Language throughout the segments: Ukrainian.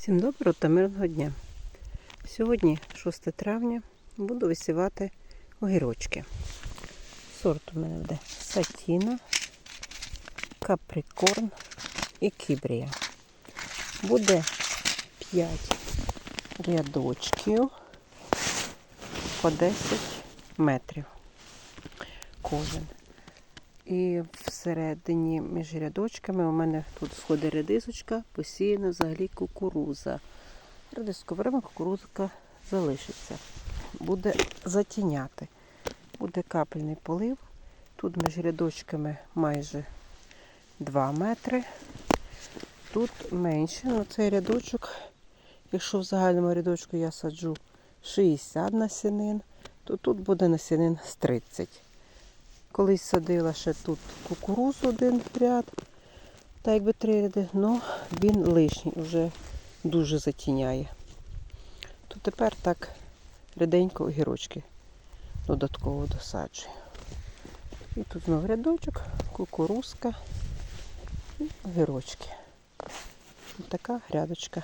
Всім доброго та мирного дня. Сьогодні 6 травня буду висівати огірочки. Сорт у мене буде Сатіна, Каприкорн і Кібрія. Буде 5 рядочків по 10 метрів кожен. І всередині між рядочками у мене тут сходить редисочка, посіяна взагалі кукуруза. Редиску беремо, кукурузка залишиться. Буде затіняти. Буде капельний полив. Тут між рядочками майже 2 метри. Тут менше, але цей рядочок, якщо в загальному рядочку я саджу 60 насінин, то тут буде насінин з 30. Колись садила ще тут кукурузу один ряд, та якби три ряди, але він лишній, вже дуже затіняє. То тепер так ріденько огірочки додатково досаджую. І тут знову рядочок, кукурузка і огірочки. Ось така грядочка.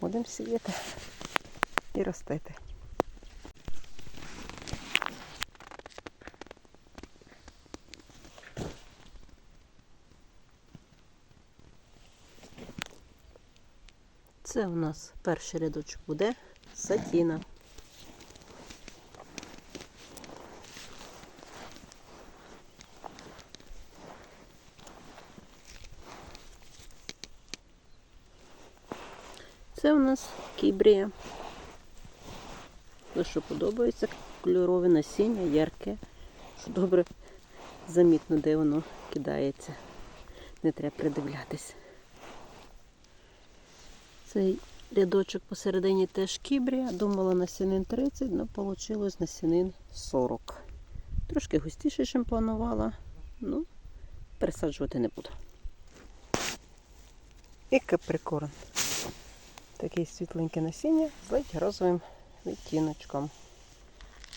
Будемо сіяти і ростити. Це у нас перший рядочок буде сатіна. Це у нас кібрія. Ну що подобається, кольорове насіння, ярке, що добре замітно, де воно кидається. Не треба придивлятись. Цей рядочок посередині теж кібрія. Думала насінин 30, але вийшло насінин 40. Трошки густіше, ніж планувала. Ну, пересаджувати не буду. І каприкорн. Такий світленьке насіння з ледь розовим відтіночком.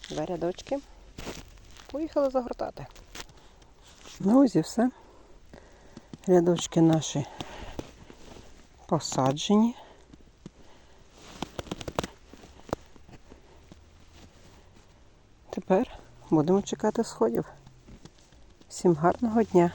Два рядочки. Поїхали загортати. Ну ось і все. Рядочки наші посаджені. Тепер будемо чекати сходів. Всім гарного дня!